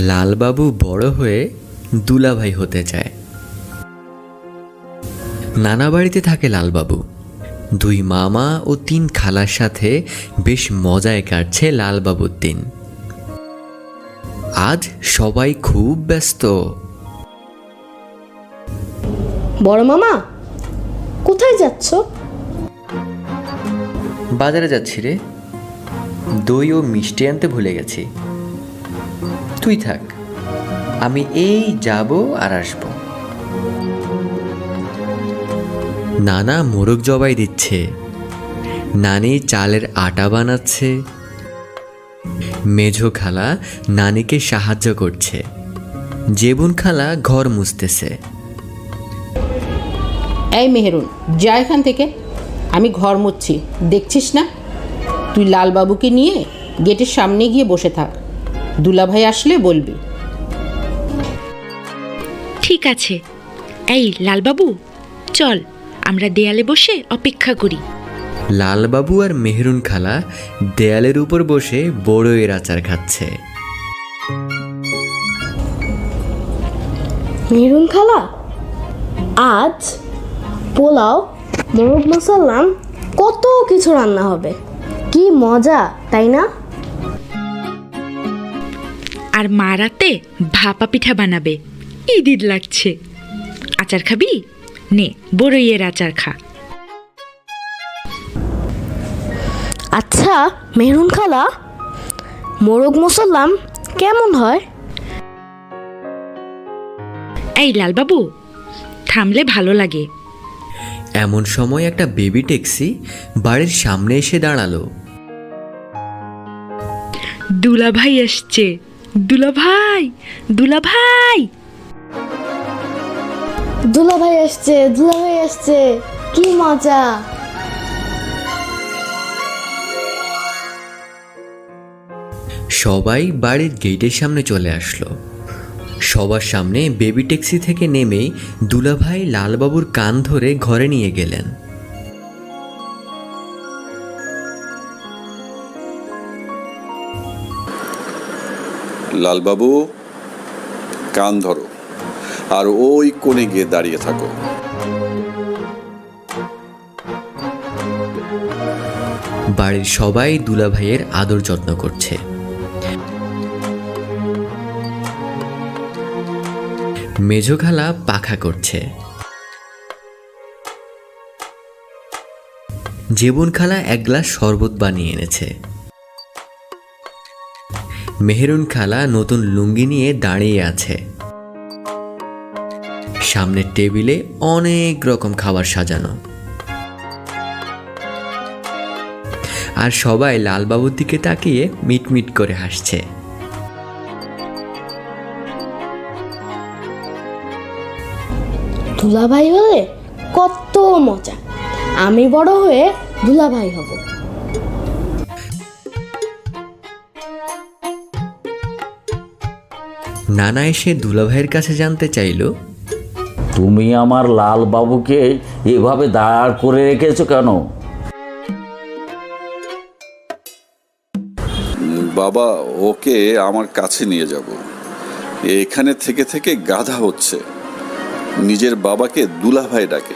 লালবাবু বড় হয়ে দুলাভাই হতে চায়। নানা বাড়িতে থাকে লালবাবু। দুই মামা ও তিন খালার সাথে বেশ মজায় কাটছে লালবাবুর দিন। আজ সবাই খুব ব্যস্ত। বড় মামা কোথায় যাচ্ছ? বাজারে যাচ্ছি রে। দই ও মিষ্টি আনতে ভুলে গেছি। তুই থাক। আমি এই যাব আর আসব। নানা মোরগ জবাই দিচ্ছে। নানি চালের আটা বানাচ্ছে। মেঝো খালা নানিকে সাহায্য করছে। জেবুন খালা ঘর মুছতেছে। এই মেহেরুন, যা এখান থেকে। আমি ঘর মুচ্ছি দেখছিস না? তুই লালবাবুকে নিয়ে গেটের সামনে গিয়ে বসে থাক। দুলাভাই আসলে বলবি। ঠিক আছে। এই লালবাবু চল আমরা দেয়ালে বসে অপেক্ষা করি। লালবাবু আর মেহরুন খালা দেয়ালের উপর বসে বড়ইয়ের আচার খাচ্ছে। মেরুন খালা আজ পোলাও মোরগ মশাল্লাম কত কিছু রান্না হবে। কি মজা তাই না? আর মা রাতে ভাপা পিঠা বানাবে। ঈদির লাগছে। আচার খাবি? নে বড়ইয়ের আচার খা। আচ্ছা মেহরুন খালা মোরগ মশাল্লাম কেমন হয়? এই লালবাবু থামলে ভালো লাগে। এমন সময় একটা বেবি ট্যাক্সি বাড়ির সামনে এসে দাঁড়াল। দুলাভাই আসছে। দুলাভাই দুলাভাই। দুলাভাই আসছে দুলাভাই আসছে। কি মজা। সবাই বাড়ির গেটের সামনে চলে আসলো। সবার সামনে বেবি ট্যাক্সি থেকে নেমেই দুলাভাই লালবাবুর কান ধরে ঘরে নিয়ে গেলেন। লালবাবু, কান ধরো, আর ওই কোণে গিয়ে দাঁড়িয়ে থাকো। বাড়ির সবাই দুলাভাইয়ের আদর যত্ন করছে। মেঝোখালা পাখা করছে। জেবুন খালা এক গ্লাস শরবত বানিয়ে এনেছে। মেহেরুন খালা নতুন লুঙ্গি নিয়ে দাঁড়িয়ে আছে। সামনের টেবিলে অনেক রকম খাবার সাজানো। আর সবাই লালবাবুর দিকে তাকিয়ে মিটমিট করে হাসছে। দুলাভাই হলে কত মজা। আমি বড় হয়ে দুলাভাই হব। নানা এসে দুলাভাইয়ের কাছে জানতে চাইল তুমি আমার লাল বাবুকে এভাবে দাঁড় করে রেখেছো কেন? বাবা ওকে আমার কাছে নিয়ে যাব। এখানে থেকে থেকে গাধা হচ্ছে। নিজের বাবাকে দুলাভাই ডাকে।